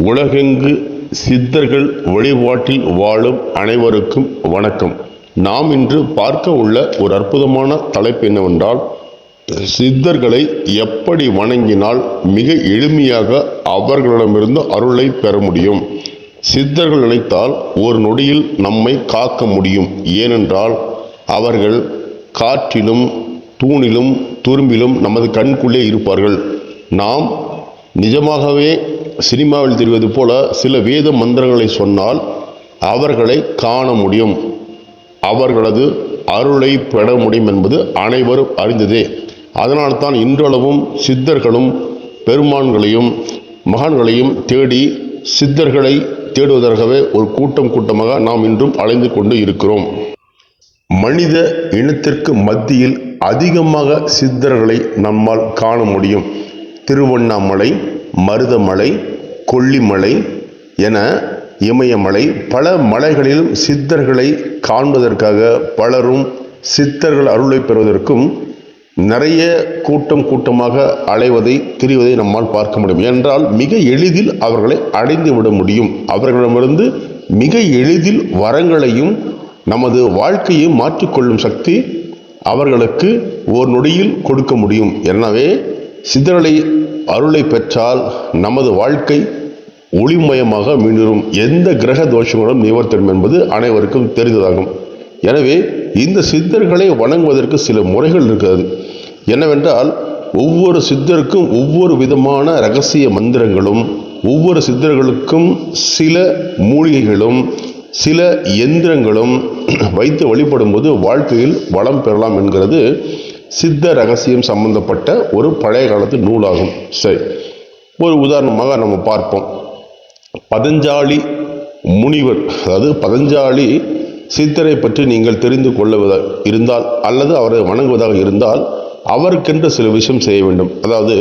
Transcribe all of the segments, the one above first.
உலகெங்கு சித்தர்கள் வழிபாட்டில் வாழும் அனைவருக்கும் வணக்கம். நாம் இன்று பார்க்க உள்ள ஒரு அற்புதமான தலைப்பு என்னவென்றால் சித்தர்களை எப்படி வணங்கினால் மிக எளிமையாக அவர்களிடமிருந்து அருளை பெற முடியும். சித்தர்கள் நினைத்தால் ஒரு நொடியில் நம்மை காக்க முடியும். ஏனென்றால் அவர்கள் காற்றிலும் தூணிலும் துரும்பிலும் நமது கண்குள்ளே இருப்பார்கள். நாம் நிஜமாகவே சினிமாவில் தெரிவது போல சில வேத மந்திரங்களை சொன்னால் அவர்களை காண முடியும். அவர்களது அருளை பெற முடியும் என்பது அனைவரும் அறிந்ததே. அதனால் தான் இன்றளவும் சித்தர்களும் பெருமான்களையும் மகான்களையும் தேடி சித்தர்களை தேடுவதற்காகவே ஒரு கூட்டம் கூட்டமாக நாம் இன்றும் அலைந்து கொண்டு இருக்கிறோம். மனித இனத்திற்கு மத்தியில் அதிகமாக சித்தர்களை நம்மால் காண முடியும். திருவண்ணாமலை மருதமலை கொல்லிமலை என இமயமலை பல மலைகளிலும் சித்தர்களை காண்பதற்காக பலரும் சித்தர்கள் அருளை பெறுவதற்கும் நிறைய கூட்டம் கூட்டமாக அலைவதை திரிவதை நம்மால் பார்க்க முடியும். என்றால் மிக எளிதில் அவர்களை அடைந்து விட முடியும். அவர்களிடமிருந்து மிக எளிதில் வரங்களையும் நமது வாழ்க்கையை மாற்றிக்கொள்ளும் சக்தி அவர்களுக்கு ஓர் நொடியில் கொடுக்க முடியும். எனவே சிந்தனை அருளை பெற்றால் நமது வாழ்க்கை ஒளிமயமாக மீண்டும் எந்த கிரக தோஷங்களும் நிவர்த்தனம் என்பது அனைவருக்கும் தெரிந்ததாகும். எனவே இந்த சித்தர்களை வணங்குவதற்கு சில முறைகள் இருக்கிறது. என்னவென்றால் ஒவ்வொரு சித்தருக்கும் ஒவ்வொரு விதமான ரகசிய மந்திரங்களும் ஒவ்வொரு சித்தர்களுக்கும் சில மூலிகைகளும் சில எந்திரங்களும் வைத்து வழிபடும்போது வாழ்க்கையில் வளம் பெறலாம் என்கிறது சித்த ரகசியம் சம்பந்தப்பட்ட ஒரு பழைய காலத்து நூலாகும். சரி ஒரு உதாரணமாக நம்ம பார்ப்போம். பதஞ்சாலி முனிவர் அதாவது பதஞ்சாலி சித்தரை பற்றி நீங்கள் தெரிந்து கொள்ளுவதாக இருந்தால் அல்லது அவரை வணங்குவதாக இருந்தால் அவருக்கென்று சில விஷயம் செய்ய வேண்டும். அதாவது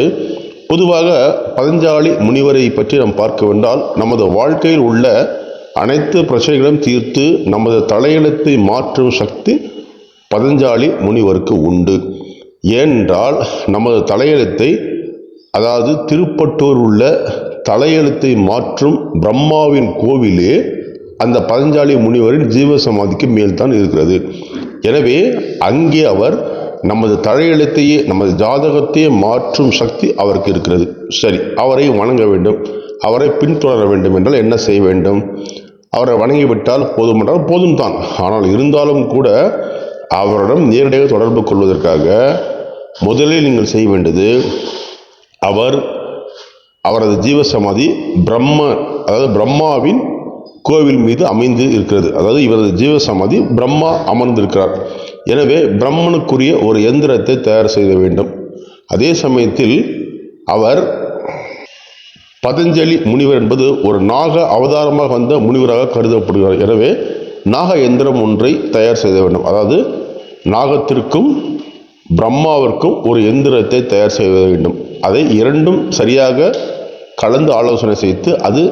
பொதுவாக பதஞ்சாலி முனிவரை பற்றி நாம் பார்க்க வேண்டால் நமது வாழ்க்கையில் உள்ள அனைத்து பிரச்சனைகளும் தீர்த்து நமது தலையெழுத்தை மாற்றும் சக்தி பதஞ்சாலி முனிவருக்கு உண்டு. ஏனென்றால் நமது தலையெழுத்தை அதாவது திருப்பட்டூர் உள்ள தலையெழுத்தை மாற்றும் பிரம்மாவின் கோவிலே அந்த பதஞ்சாலி முனிவரின் ஜீவசமாதிக்கு மேல்தான் இருக்கிறது. எனவே அங்கே அவர் நமது தலையெழுத்தையே நமது ஜாதகத்தையே மாற்றும் சக்தி அவருக்கு இருக்கிறது. சரி அவரை வணங்க வேண்டும். அவரை பின்தொடர வேண்டும் என்றால் என்ன செய்ய வேண்டும்? அவரை வணங்கிவிட்டால் போதும் என்றால் போதும் தான் ஆனால் இருந்தாலும் கூட அவரிடம் நேரடியாக தொடர்பு கொள்வதற்காக முதலில் நீங்கள் செய்ய வேண்டியது அவர் அவரது ஜீவசமாதி பிரம்ம அதாவது பிரம்மாவின் கோவில் மீது அமைந்து இருக்கிறது. அதாவது இவரது ஜீவசமாதி பிரம்மா அமர்ந்திருக்கிறார். எனவே பிரம்மனுக்குரிய ஒரு எந்திரத்தை தயார் செய்ய வேண்டும். அதே சமயத்தில் அவர் பதஞ்சலி முனிவர் என்பது ஒரு நாக அவதாரமாக வந்த முனிவராக கருதப்படுகிறார். எனவே நாக எந்திரம் ஒன்றை தயார் செய்ய வேண்டும். அதாவது நாகத்திற்கும் பிரம்மாவிற்கும் ஒரு எந்திரத்தை தயார் செய்ய வேண்டும். அதை இரண்டும் சரியாக கலந்து ஆலோசனை செய்து அது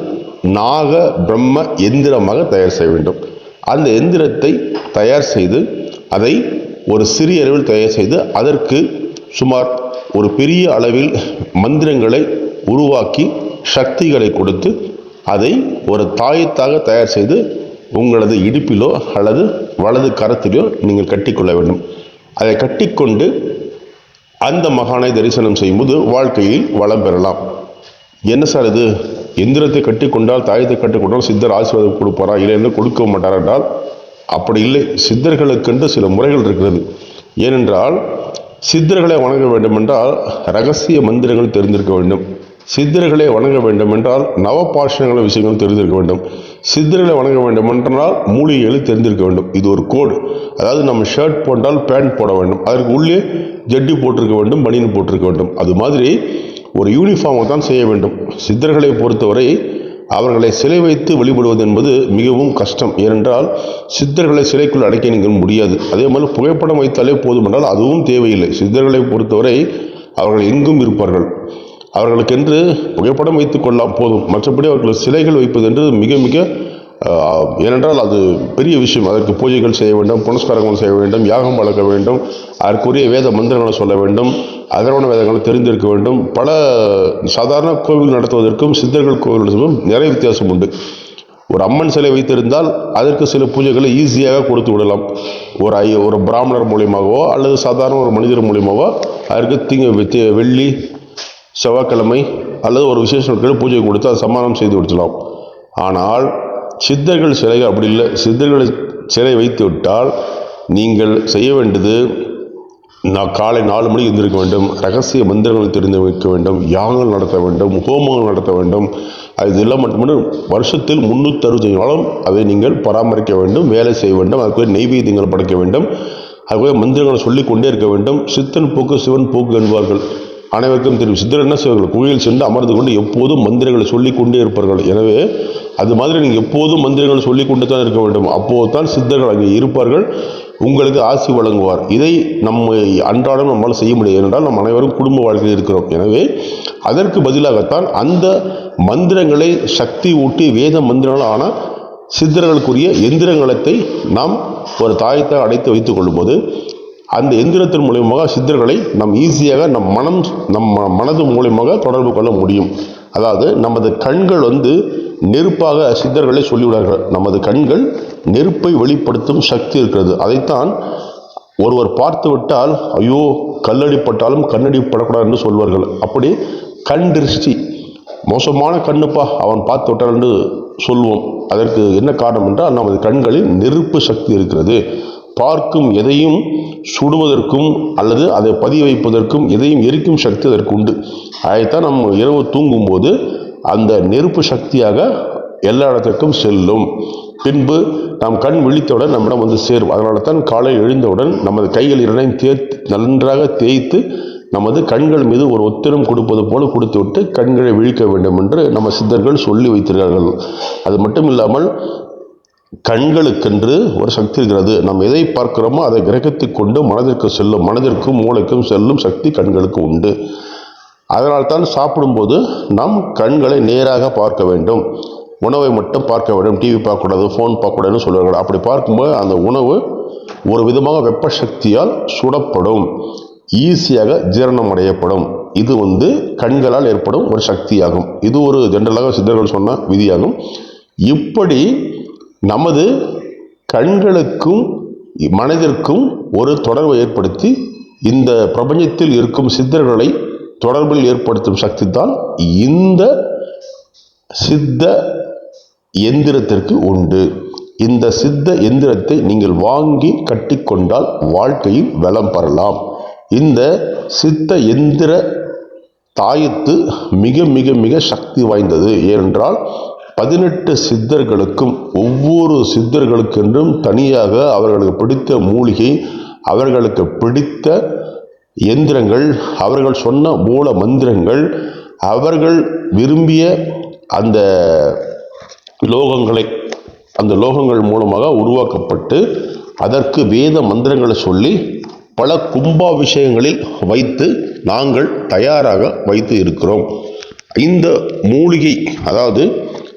நாக பிரம்ம எந்திரமாக தயார் செய்ய வேண்டும். அந்த எந்திரத்தை தயார் செய்து அதை ஒரு சிறிய அளவில் தயார் செய்து அதற்கு சுமார் ஒரு பெரிய அளவில் மந்திரங்களை உருவாக்கி சக்திகளை கொடுத்து அதை ஒரு தாயத்தாக தயார் செய்து உங்களது இடுப்பிலோ அல்லது வலது கரத்திலோ நீங்கள் கட்டிக்கொள்ள வேண்டும். அதை கட்டிக்கொண்டு அந்த மகானை தரிசனம் செய்யும்போது வாழ்க்கையில் வளம் பெறலாம். என்ன சார் இது? எந்திரத்தை கட்டிக்கொண்டால் தாயத்தை கட்டிக்கொண்டால் சித்தர் ஆசீர்வாதம் கொடுப்பாரா? இல்லைன்னு கொடுக்க மாட்டார் என்றால் அப்படி இல்லை. சித்தர்களுக்கென்று சில முறைகள் இருக்கிறது. ஏனென்றால் சித்தர்களை வணங்க வேண்டும் என்றால் ரகசிய மந்திரங்கள் தெரிந்திருக்க வேண்டும். சித்தர்களை வணங்க வேண்டும் என்றால் நவபாஷணங்கள விஷயங்கள் தெரிந்திருக்க வேண்டும். சித்தர்களை வணங்க வேண்டும் என்றால் மூலிகைகளை தெரிந்திருக்க வேண்டும். இது ஒரு கோடு. அதாவது நம்ம ஷர்ட் போட்டால் பேண்ட் போட வேண்டும். அதற்கு உள்ளே ஜட்டி போட்டிருக்க வேண்டும் பனியன் போட்டிருக்க வேண்டும். அது மாதிரி ஒரு யூனிஃபார்மை தான் செய்ய வேண்டும். சித்தர்களை பொறுத்தவரை அவர்களை சிலை வைத்து வழிபடுவது என்பது மிகவும் கஷ்டம். ஏனென்றால் சித்தர்களை சிலைக்குள் அடைக்க நீங்கள் முடியாது. அதே மாதிரி புகைப்படம் வைத்தாலே போதும் என்றால் அதுவும் தேவையில்லை. சித்தர்களை பொறுத்தவரை அவர்கள் எங்கும் இருப்பார்கள். அவர்களுக்கென்று புகைப்படம் வைத்துக் கொள்ளலாம் போதும். மற்றபடி அவர்கள் சிலைகள் வைப்பது என்று மிக மிக ஏனென்றால் அது பெரிய விஷயம். அதற்கு பூஜைகள் செய்ய வேண்டும் புனஸ்காரங்கள் செய்ய வேண்டும் யாகம் வளர்க்க வேண்டும் அதற்குரிய வேத மந்திரங்களை சொல்ல வேண்டும் அதர்வண வேதங்களை தெரிந்திருக்க வேண்டும். பல சாதாரண கோவில் நடத்துவதற்கும் சித்தர்கள் கோவில் நடத்துவதற்கும் நிறைய வித்தியாசம் உண்டு. ஒரு அம்மன் சிலை வைத்திருந்தால் அதற்கு சில பூஜைகளை ஈஸியாக கொடுத்து விடலாம். ஒரு ஐ ஒரு பிராமணர் மூலியமாகவோ அல்லது சாதாரண ஒரு மனிதர் மூலியமாகவோ அதற்கு திங்க வெள்ளி செவ்வாய்க்கிழமை அல்லது ஒரு விசேஷ நாட்களில் பூஜை கொடுத்து அதை சமாதானம் செய்து விடுத்தலாம் ஆனால் சித்தர்கள் சிலைகள் அப்படி இல்லை. சித்தர்கள் சிலை வைத்து விட்டால் நீங்கள் செய்ய வேண்டியது நான் காலை நாலு மணிக்கு எழுந்திருக்க வேண்டும். ரகசிய மந்திரங்களை தெரிந்து வைக்க வேண்டும். யாகங்கள் நடத்த வேண்டும். ஹோமங்கள் நடத்த வேண்டும். அது இதெல்லாம் மட்டுமே வருஷத்தில் முந்நூற்றி அறுபத்தஞ்சு நாளும் அதை நீங்கள் பராமரிக்க வேண்டும். வேலை செய்ய வேண்டும். அதுக்கு நெய்வேத்தியங்கள் படைக்க வேண்டும். அதுக்கு மந்திரங்களை சொல்லிக் கொண்டே இருக்க வேண்டும். சித்தன் போக்கு சிவன் போக்கு என்பார்கள். அனைவருக்கும் தெரியும். சித்தர் என்ன செய்வார்கள் கோயில் சென்று அமர்ந்து கொண்டு எப்போதும் மந்திரங்களை சொல்லிக் கொண்டே இருப்பார்கள். எனவே அது மாதிரி நீங்கள் எப்போதும் மந்திரங்களை சொல்லிக் கொண்டு தான் இருக்க வேண்டும். அப்போது தான் சித்தர்கள் அங்கே இருப்பார்கள். உங்களுக்கு ஆசி வழங்குவார். இதை நம்ம அன்றாடம் நம்மால் செய்ய முடியும் ஏனென்றால் நம் அனைவரும் குடும்ப வாழ்க்கையில் இருக்கிறோம். எனவே அதற்கு பதிலாகத்தான் அந்த மந்திரங்களை சக்தி ஊட்டி வேத மந்திரங்கள் ஆன சித்தர்களுக்குரிய எந்திரங்களத்தை நாம் ஒரு தாயத்தை அடைத்து வைத்துக் கொள்ளும்போது அந்த எந்திரத்தின் மூலியமாக சித்தர்களை நம் ஈஸியாக நம் மனம் நம் ம- மனது மூலியமாக தொடர்பு கொள்ள முடியும். அதாவது நமது கண்கள் வந்து நெருப்பாக சித்தர்களை சொல்லிவிடார்கள் நமது கண்கள் நெருப்பை வெளிப்படுத்தும் சக்தி இருக்கிறது. அதைத்தான் ஒருவர் பார்த்து விட்டால் ஐயோ கல்லடிப்பட்டாலும் கண்ணடி படக்கூடாது என்று சொல்வார்கள். அப்படி கண் திருஷ்டி. மோசமான கண்ணுப்பா அவன் பார்த்து விட்டான் என்று சொல்வோம். அதற்கு என்ன காரணம் என்றால் நமது கண்களில் நெருப்பு சக்தி இருக்கிறது. பார்க்கும் எதையும் சுடுவதற்கும் அல்லது அதை பதிய வைப்பதற்கும் எதையும் எரிக்கும் சக்தி அதற்கு உண்டு அதைத்தான் நம்ம இரவு தூங்கும்போது அந்த நெருப்பு சக்தியாக எல்லா இடத்திற்கும் செல்லும். பின்பு நாம் கண் விழித்தவுடன் நம்மிடம் வந்து சேரும். அதனால தான் காலை எழுந்தவுடன் நமது கைகள் இரண்டையும் தேய்த்து நன்றாக தேய்த்து நமது கண்கள் மீது ஒரு ஒத்திரம் கொடுப்பது போல கொடுத்துவிட்டு கண்களை விழிக்க வேண்டும் என்று நம்ம சித்தர்கள் சொல்லி வைத்திருக்கிறார்கள். அது மட்டும் இல்லாமல் கண்களுக்கென்று ஒரு சக்தி இருக்கிறது. நாம் எதை பார்க்கிறோமோ அதை கிரகித்துக் கொண்டு மனதிற்கு செல்லும் மனதிற்கும் மூளைக்கும் செல்லும் சக்தி கண்களுக்கு உண்டு. அதனால்தான் சாப்பிடும்போது நாம் கண்களை நேராக பார்க்க வேண்டும். உணவை மட்டும் பார்க்க வேண்டும். டிவி பார்க்கக்கூடாது ஃபோன் பார்க்கக்கூடாதுன்னு சொல்லுவார்கள் அப்படி பார்க்கும்போது அந்த உணவு ஒரு விதமாக வெப்ப சக்தியால் சுடப்படும். ஈஸியாக ஜீரணம் அடையப்படும் இது வந்து கண்களால் ஏற்படும் ஒரு சக்தியாகும். இது ஒரு ஜென்ரலாக சித்தர்கள் சொன்ன விதியாகும். இப்படி நமது கண்களுக்கும் மனதிற்கும் ஒரு தொடர்பை ஏற்படுத்தி இந்த பிரபஞ்சத்தில் இருக்கும் சித்தர்களை தொடர்பில் ஏற்படுத்தும் சக்தி தான் இந்த சித்த எந்திரத்திற்கு உண்டு. இந்த சித்த எந்திரத்தை நீங்கள் வாங்கி கட்டிக்கொண்டால் வாழ்க்கையில் வளம் பெறலாம். இந்த சித்த எந்திர தாயத்து மிக மிக மிக சக்தி வாய்ந்தது. ஏனென்றால் பதினெட்டு சித்தர்களுக்கும் ஒவ்வொரு சித்தர்களுக்கென்றும் தனியாக அவர்களுக்கு பிடித்த மூலிகை அவர்களுக்கு பிடித்த எந்திரங்கள் அவர்கள் சொன்ன மூல மந்திரங்கள் அவர்கள் விரும்பிய அந்த லோகங்களை அந்த லோகங்கள் மூலமாக உருவாக்கப்பட்டு அதற்கு வேத மந்திரங்களை சொல்லி பல கும்பாபிஷேகங்களில் வைத்து நாங்கள் தயாராக வைத்து இருக்கிறோம். இந்த மூலிகை அதாவது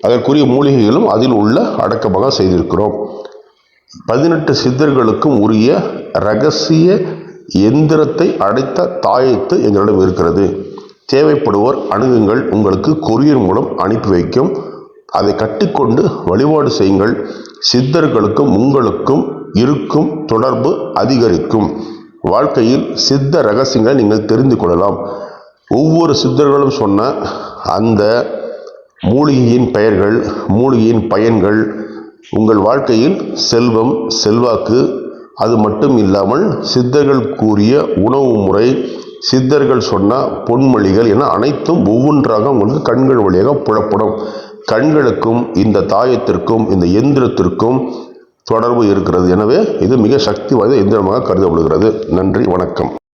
அதற்குரிய மூலிகைகளும் அதில் உள்ள அடக்கமாக செய்திருக்கிறோம். பதினெட்டு சித்தர்களுக்கும் உரிய ரகசிய எந்திரத்தை அடைத்த தாயத்து எங்களிடம் இருக்கிறது. தேவைப்படுவோர் அணுகுங்கள் உங்களுக்கு கொரியர் மூலம் அனுப்பி வைக்கும். அதை கட்டிக்கொண்டு வழிபாடு செய்யுங்கள். சித்தர்களுக்கும் உங்களுக்கும் இருக்கும் தொடர்பு அதிகரிக்கும். வாழ்க்கையில் சித்த ரகசியங்களை நீங்கள் தெரிந்து கொள்ளலாம். ஒவ்வொரு சித்தர்களும் சொன்ன அந்த மூலிகையின் பெயர்கள் மூலிகையின் பயன்கள் உங்கள் வாழ்க்கையில் செல்வம் செல்வாக்கு அது மட்டும் இல்லாமல் சித்தர்கள் கூறிய உணவு முறை சித்தர்கள் சொன்ன பொன்மொழிகள் என அனைத்தும் ஒவ்வொன்றாக உங்களுக்கு கண்கள் வழியாக புலப்படும். கண்களுக்கும் இந்த தாயத்திற்கும் இந்த எந்திரத்திற்கும் தொடர்பு இருக்கிறது. எனவே இது மிக சக்தி வாய்ந்த எந்திரமாக கருதப்படுகிறது. நன்றி வணக்கம்.